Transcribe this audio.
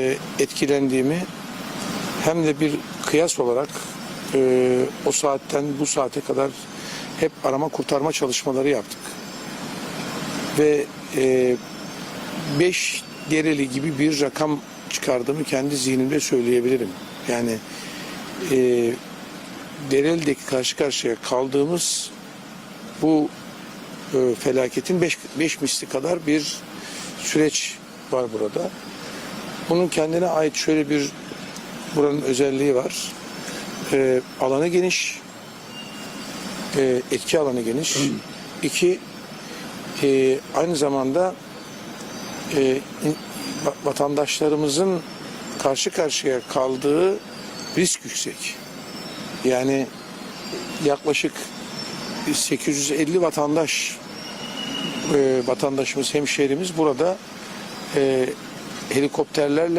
e, etkilendiğimi hem de bir kıyas olarak e, o saatten bu saate kadar hep arama kurtarma çalışmaları yaptık. Ve e, 5 dereli gibi bir rakam çıkardığımı kendi zihnimde söyleyebilirim. Yani e, Dereli'deki karşı karşıya kaldığımız bu e, felaketin 5 misli kadar bir süreç var burada. Bunun kendine ait şöyle bir buranın özelliği var. E, alanı geniş, e, etki alanı geniş. İki, e, aynı zamanda e, vatandaşlarımızın karşı karşıya kaldığı risk yüksek. Yani yaklaşık 850 vatandaş e, vatandaşımız, hemşehrimiz burada e, helikopterlerle